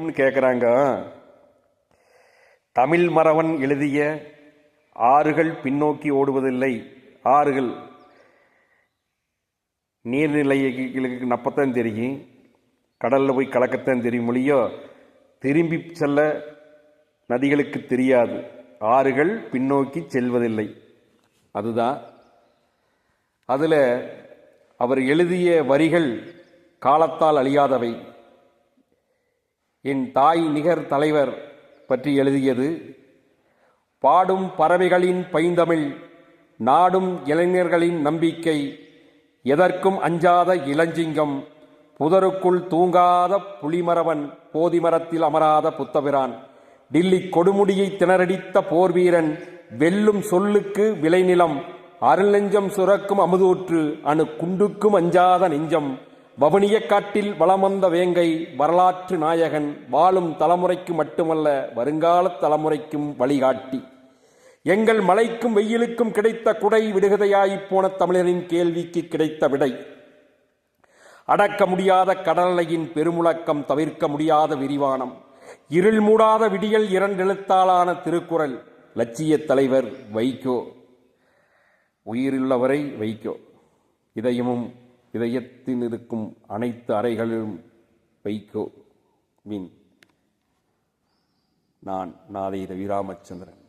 கேட்குறாங்க தமிழ் மறவன் எழுதிய ஆறுகள் பின்னோக்கி ஓடுவதில்லை. ஆறுகள் நீர்நிலைகளுக்கு நப்பத்தான் தெரியும். கடலில் போய் கலக்கத்தான் தெரியும். மொழியோ திரும்பி செல்ல நதிகளுக்கு தெரியாது. ஆறுகள் பின்னோக்கி செல்வதில்லை. அதுதான். அதில் அவர் எழுதிய வரிகள் காலத்தால் அழியாதவை. என் தாய் நிகர் தலைவர் பற்றி எழுதியது பாடும் பறவைகளின் பைந்தமிழ் நாடும் இளைஞர்களின் நம்பிக்கை எதற்கும் அஞ்சாத இளஞ்சிங்கம் புதருக்குள் தூங்காத புலிமரவன் போதிமரத்தில் அமராத புத்தபிரான் டில்லி கொடுமுடியை திணறடித்த போர்வீரன் வெல்லும் சொல்லுக்கு விளைநிலம் அருள் நெஞ்சம் சுரக்கும் அமுதூற்று அணு குண்டுக்கும் அஞ்சாத நெஞ்சம் வவுனியக் காட்டில் வளம் வந்த வேங்கை வரலாற்று நாயகன் வாழும் தலைமுறைக்கு மட்டுமல்ல வருங்கால தலைமுறைக்கும் வழிகாட்டி. எங்கள் மலைக்கும் வெயிலுக்கும் கிடைத்த குடை விடுகதையாய்ப் போன தமிழரின் கேள்விக்கு கிடைத்த விடை. அடக்க முடியாத கடலையின் பெருமுழக்கம் தவிர்க்க முடியாத விரிவானம். இருள் மூடாத விடியல் இரண்டெழுத்தாளான திருக்குறள் லட்சிய தலைவர் வைகோ. உயிருள்ளவரை வைகோ. இதயமும் இதயத்தில் இருக்கும் அனைத்து அறைகளிலும் வைக்கோ வின் நான் நாதை ரவிராமச்சந்திரன்